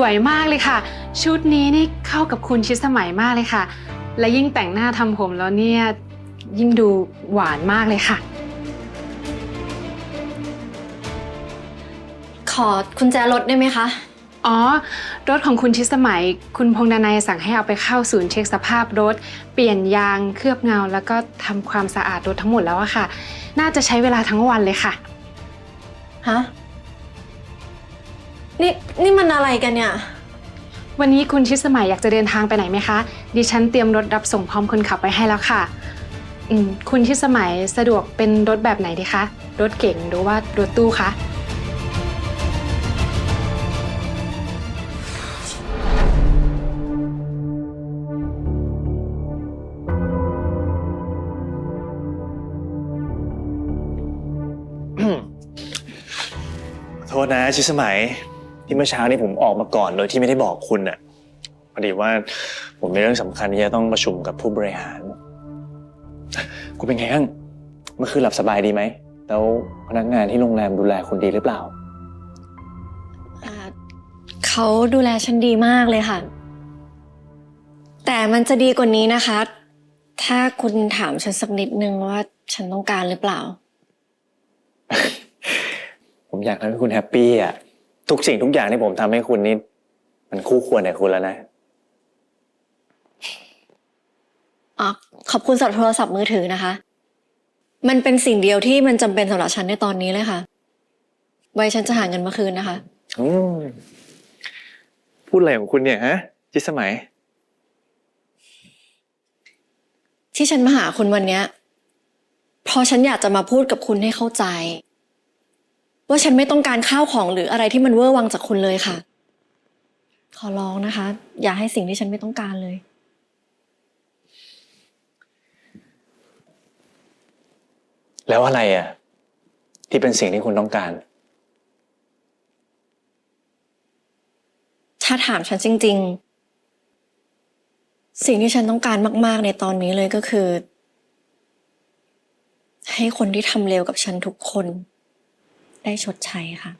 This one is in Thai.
วยมากเลยค่ะ ชุดนี้นี่เข้ากับคุณชิดสมัยมากเลยค่ะ และยิ่งแต่งหน้าทำผมแล้วเนี่ยยิ่งดูหวานมากเลยค่ะ ขอกุญแจรถได้ไหมคะ อ๋อ รถของคุณชิดสมัย คุณพงษ์ดนัยสั่งให้เอาไปเข้าศูนย์เช็คสภาพรถ เปลี่ยนยางเคลือบเงา แล้วก็ทำความสะอาดรถทั้งหมดแล้วอะค่ะ น่าจะใช้เวลาทั้งวันเลยค่ะ ฮะ นี่นี่มันอะไรกันเนี่ย วันนี้คุณชิดสมัยอยากจะเดินทางไปไหนไหมคะ ดิฉันเตรียมรถรับส่งพร้อมคนขับไว้ให้แล้วค่ะอืมคุณชิดสมัยสะดวกเป็นรถแบบไหนดีคะ รถเก๋งหรือว่ารถตู้คะ โทษนะชิสมัย ที่เมื่อเช้านี้ผมออกมาก่อนโดยที่ไม่ได้บอกคุณน่ะพอดีว่าผมมีเรื่องสำคัญที่จะต้องประชุมกับผู้บริหาร คุณเป็นไงบ้างเมื่อคืนหลับสบายดีไหม แล้วพนักงานที่โรงแรมดูแลคุณดีหรือเปล่า อ่าเขาดูแลฉันดีมากเลยค่ะ แต่มันจะดีกว่านี้นะคะ ถ้าคุณถามฉันสักนิดนึงว่าฉันต้องการหรือเปล่า ผมอยากทำให้คุณแฮปปี้อะ ทุกสิ่งทุกอย่างที่ผมทำให้คุณนี่มันคู่ควรกับคุณแล้วนะ อ๋อขอบคุณสำหรับโทรศัพท์มือถือนะคะ มันเป็นสิ่งเดียวที่มันจำเป็นสำหรับฉันในตอนนี้เลยค่ะ ไว้ฉันจะหาเงินมาคืนนะคะ อืมพูดอะไรของคุณเนี่ยฮะชิสมัย ที่ฉันมาหาคุณวันเนี้ยเพราะฉันอยากจะมาพูดกับคุณให้เข้าใจ ว่าฉันไม่ต้องการข้าวของหรืออะไรที่มันเวอร์วังจากคุณเลยค่ะ ขอร้องนะคะ อย่าให้สิ่งที่ฉันไม่ต้องการเลย แล้วอะไรอะ ที่เป็นสิ่งที่คุณต้องการ ถ้าถามฉันจริง ๆ สิ่งที่ฉันต้องการมาก ๆ ในตอนนี้เลยก็คือ ให้คนที่ทำเลวกับฉันทุกคน ได้ชดใช้ค่ะ